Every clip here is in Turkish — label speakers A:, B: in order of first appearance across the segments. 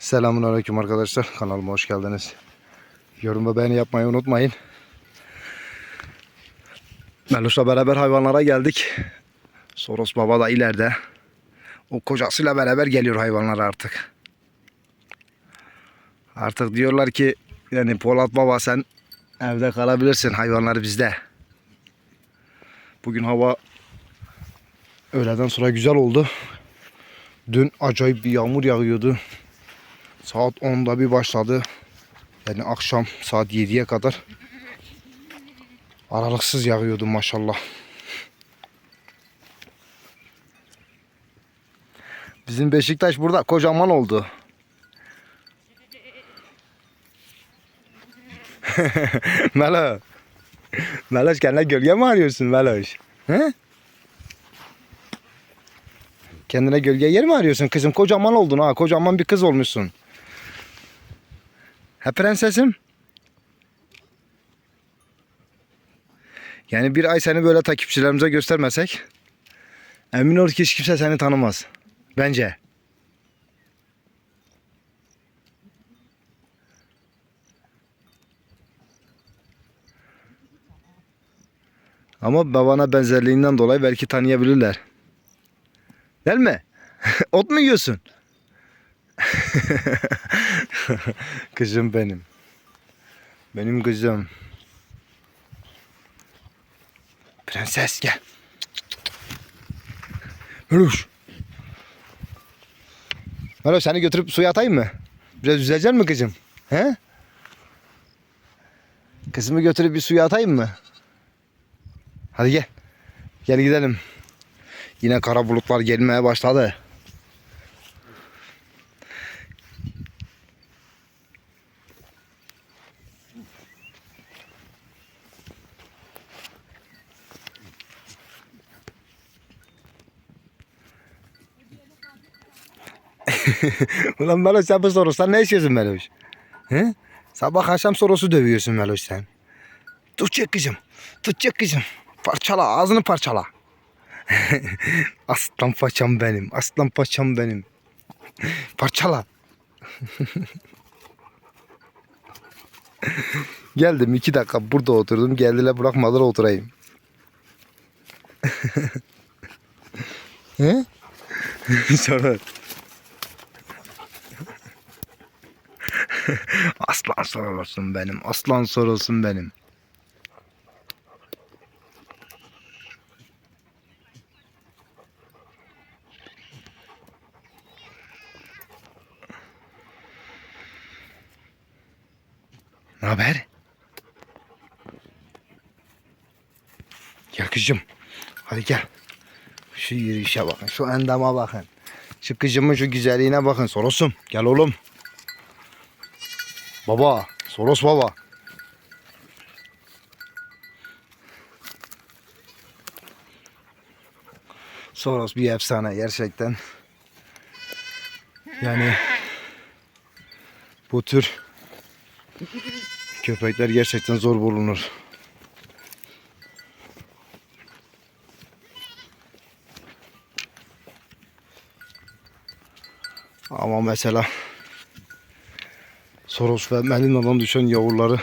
A: Selamun Aleyküm arkadaşlar. Kanalıma hoş geldiniz. Yorum ve beğeni yapmayı unutmayın. Melus'la beraber hayvanlara geldik. Soros Baba da ileride. O kocasıyla beraber geliyor hayvanlar artık. Artık diyorlar ki yani Polat Baba sen evde kalabilirsin hayvanlar bizde. Bugün hava öğleden sonra güzel oldu. Dün acayip bir yağmur yağıyordu. Saat 10'da bir başladı. Yani akşam saat 7'ye kadar. Aralıksız yağıyordu maşallah. Bizim Beşiktaş burada kocaman oldu. Melo. Meloş kendine gölge mi arıyorsun Meloş? He? Kendine gölge yer mi arıyorsun kızım? Kocaman oldun ha. Kocaman bir kız olmuşsun. Ha prensesim? Yani bir ay seni böyle takipçilerimize göstermesek emin ol ki hiç kimse seni tanımaz. Bence. Ama babana benzerliğinden dolayı belki tanıyabilirler. Değil mi? Ot mu yiyorsun? kızım benim. Benim kızım. Prenses gel. Meloş. Meloş seni götürüp suya atayım mı? Biraz yüzeceksin mi kızım? He? Kızımı götürüp bir suya atayım mı? Hadi gel. Gel gidelim. Yine kara bulutlar gelmeye başladı. Ulan Meloş sen bu sorustan ne işiyorsun Meloş? He? Sabah akşam sorusu dövüyorsun Meloş sen. Tutacak kızım. Tutacak kızım. Parçala ağzını parçala. aslan paçam benim. Aslan paçam benim. Parçala. Geldim iki dakika burada oturdum. Geldiler bırakmadılar oturayım. He? Sonra aslan sorulsun benim. Aslan sorulsun benim. Ne haber? Gel kızım. Hadi gel. Şu yürüyüşe bakın. Şu endama bakın. Şu kızımın şu güzelliğine bakın. Sorosum. Gel oğlum. Baba. Soros baba. Soros bir efsane gerçekten. Yani bu tür köpekler gerçekten zor bulunur. Ama mesela Soros ve Melina'dan düşen yavruları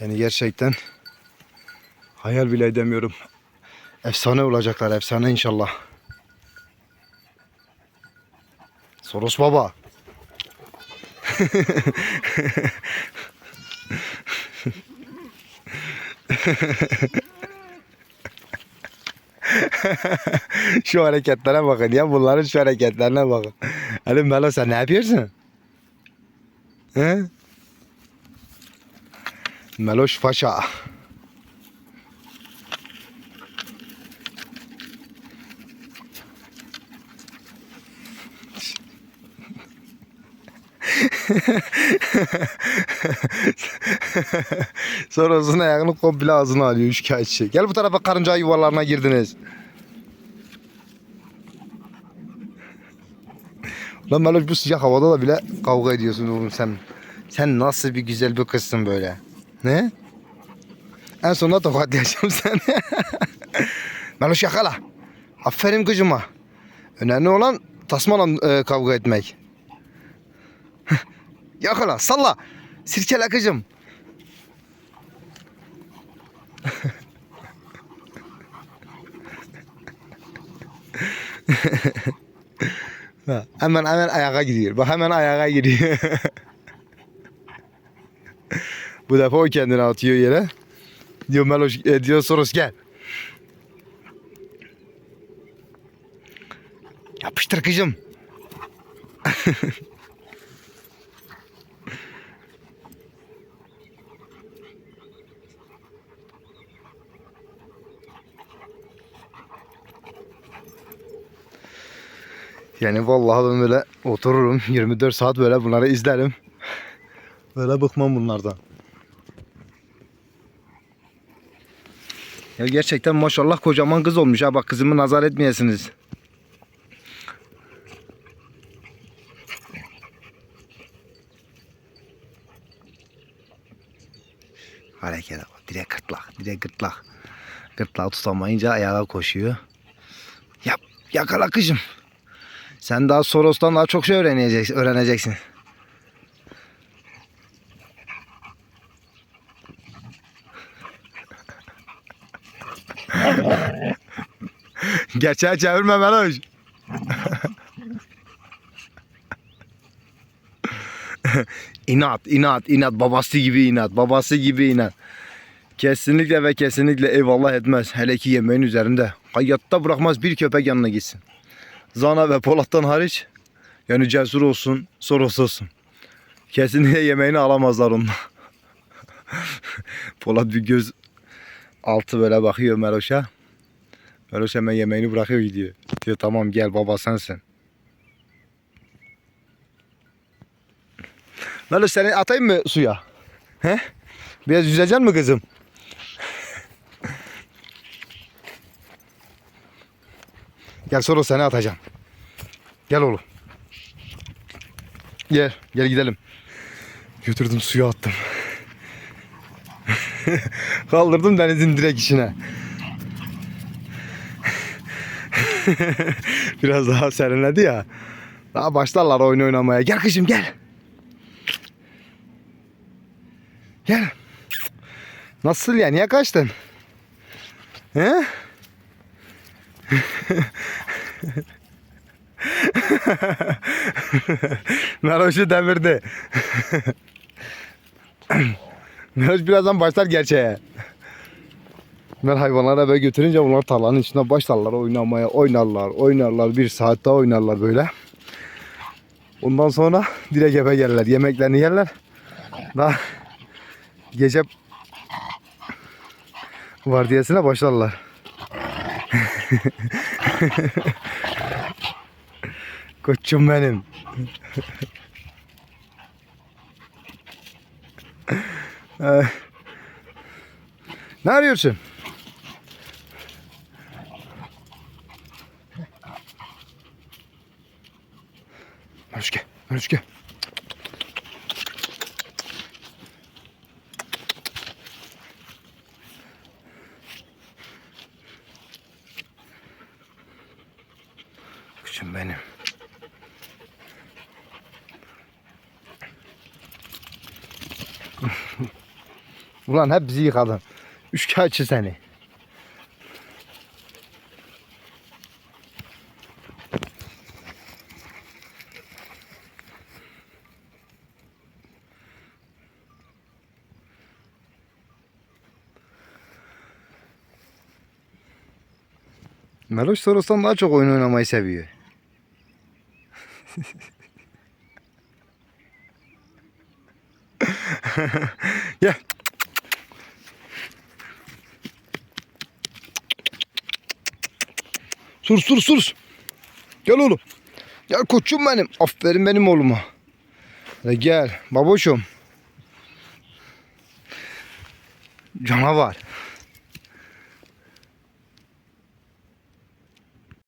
A: yani gerçekten hayal bile edemiyorum. Efsane olacaklar, efsane inşallah. Soros baba. şu hareketlere bakın ya bunların şu hareketlerine bakın. Hani Melo sen ne yapıyorsun? He? Meloş Paşa. Sonra uzun ayağını komple ağzına alıyor şikayetçi. Gel bu tarafa karınca yuvalarına girdiniz. Lan Meloş bu sıcak havada da bile kavga ediyorsun oğlum sen. Sen nasıl bir güzel bir kızsın böyle. Ne? En sonunda tokatlayacağım seni. Meloş yakala. Aferin kızıma. Önemli olan tasmayla e, kavga etmek. Yakala salla. Sirkele kızım. Ha, hemen hemen ayağa gidiyor. Bak hemen ayağa gidiyor. Bu defa o kendini atıyor yere. Diyor Meloş, e, diyor Soros gel. Yapıştır kızım. Yani vallahi ben böyle otururum 24 saat böyle bunları izlerim. Böyle bıkmam bunlardan. Ya gerçekten maşallah kocaman kız olmuş ha bak kızımı nazar etmeyesiniz. Harekete bak direkt gırtlak direkt gırtlak. Gırtlağı tutamayınca ayağa koşuyor. Yap yakala kızım. Sen daha Soros'tan daha çok şey öğreneceksin. öğreneceksin. Gerçeğe çevirme Meloş. inat, inat, inat. Babası gibi inat, babası gibi inat. Kesinlikle ve kesinlikle eyvallah etmez. Hele ki yemeğin üzerinde. Hayatta bırakmaz bir köpek yanına gitsin. Zana ve Polat'tan hariç yani cesur olsun, Soros olsun. Kesinlikle yemeğini alamazlar onunla. Polat bir göz altı böyle bakıyor Meloş'a. Meloş hemen yemeğini bırakıyor gidiyor. Diyor tamam gel baba sensin. Meloş seni atayım mı suya? He? Biraz yüzeceksin mi kızım? Gel sonra seni atacağım. Gel oğlum. Gel, gel gidelim. Götürdüm suya attım. Kaldırdım denizin direkt içine. Biraz daha serinledi ya. Daha başlarlar oyun oynamaya. Gel kızım gel. Gel. Nasıl ya? Niye kaçtın? He? Meroş'u devirdi. Meroş birazdan başlar gerçeğe. Ben hayvanlara böyle götürünce bunlar tarlanın içinde başlarlar oynamaya. Oynarlar, oynarlar. Bir saat daha oynarlar böyle. Ondan sonra direkt eve gelirler. Yemeklerini yerler. Daha gece vardiyasına başlarlar. Koçum benim. Ne arıyorsun? Maruş gel, Maruş gel. Kuşum benim. Ulan hep bizi yıkadın. Üçkağıtçı seni. Meloş Soros'tan daha çok oyun oynamayı seviyor. Gel. Sus sus sus. Gel oğlum. Gel koçum benim. Aferin benim oğluma. Hadi gel baboşum. Canavar.